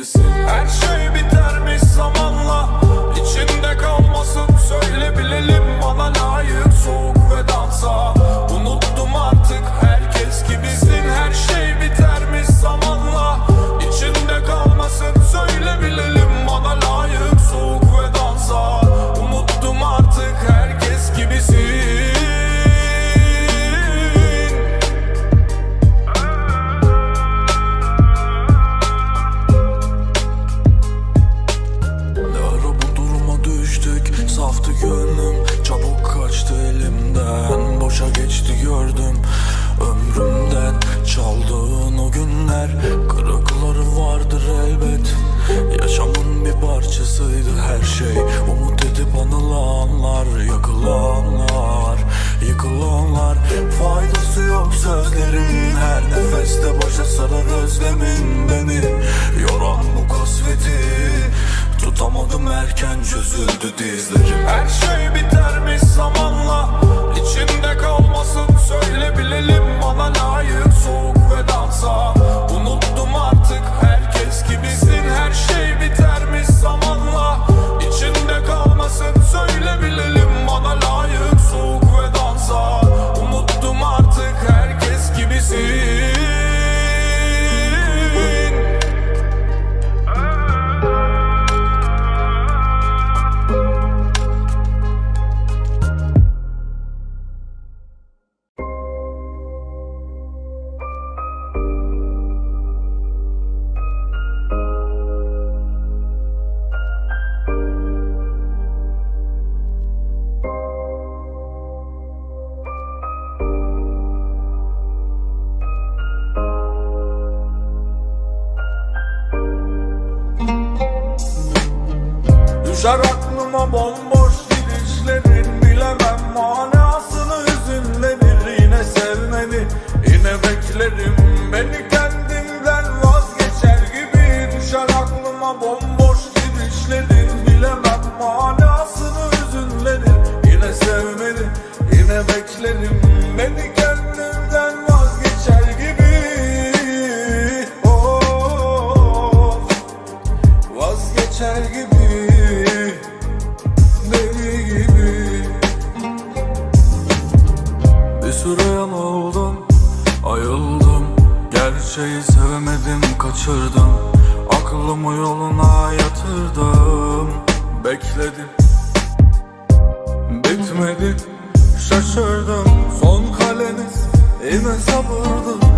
I'm sure. sığındı dizlerim Her şey bir bomb sürüyen oldum Ayıldım Gerçeği sevmedim kaçırdım. Aklımı yoluna yatırdım. Bekledim. Bitmedi Şaşırdım. Son kaleniz Yine sabırdı.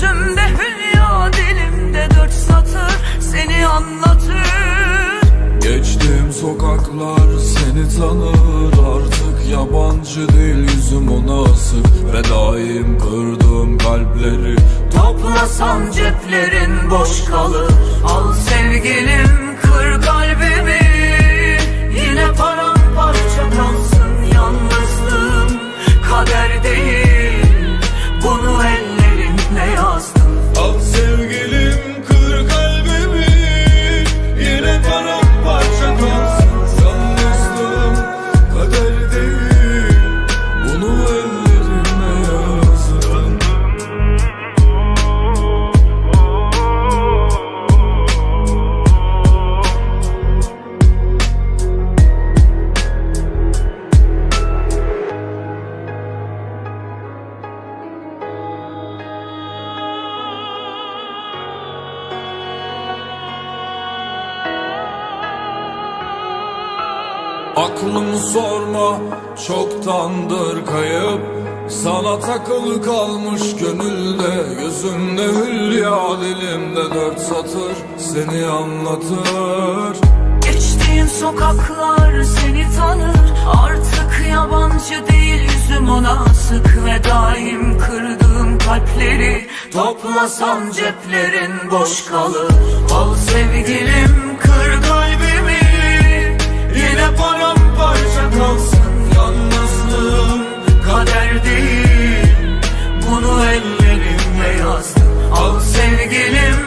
Göğsümde hülya dilimde dört satır seni anlatır. Geçtiğim sokaklar seni tanır artık yabancı değil yüzüm ona asık. Fedaim kırdığım kalpleri Toplasan ceplerin boş kalır. Al sevgilim kır kalbimi. Yine paramparça kalsın yalnızlığım. Kader değil. Aklımı sorma çoktandır kayıp. Sana takılı kalmış gönülde Gözümde hülya dilimde dört satır Seni anlatır. Geçtiğin sokaklar seni tanır. Artık yabancı değil yüzüm ona sık Ve daim kırdığım kalpleri Toplasan ceplerin boş kalır. Al sevgilim kır kalbimi. Yine paramparça kalsın yalnızlığım Kader bunu ellerimle yazdım. Al sevgilim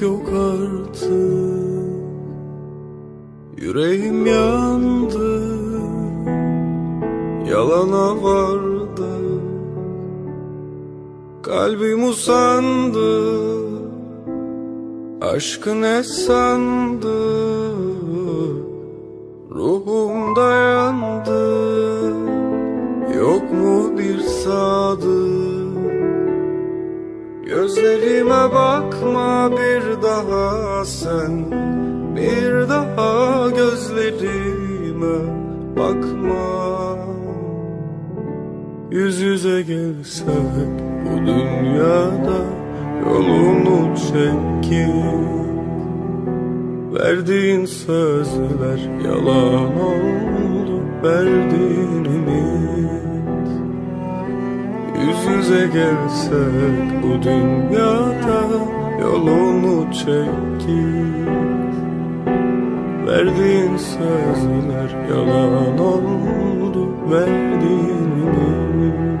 Yok artık. Yüreğim yandı Yalana vardı. Kalbim usandı Aşkı ne sandı Ruhum dayandı Yok mu bir sadık Gözlerime bakma bir daha sen Bir daha gözlerime bakma. Yüz yüze gelsek bu dünyada Yolunu çekip Verdiğin sözler yalan oldu Verdiğin ümit Yüz yüze gelsek bu dünyada Yolunu çekip Verdiğin sözler yalan oldu Verdiğin ümit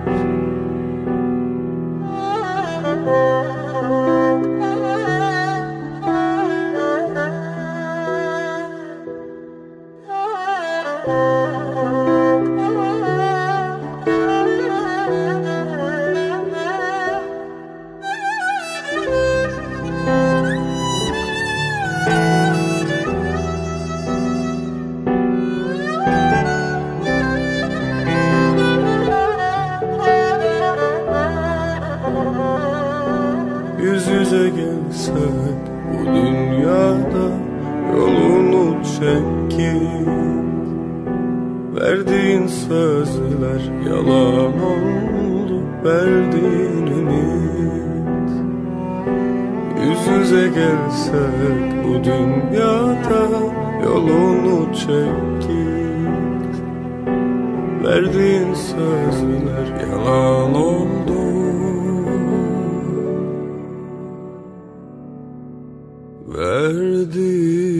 Yüz yüze gelsek bu dünyada Yolunu çekip Verdiğin sözler yalan oldu Verdiğin ümit. Yüz yüze gelsek bu dünyada Yolunu çekip Verdiğin sözler yalan oldu gördüğüm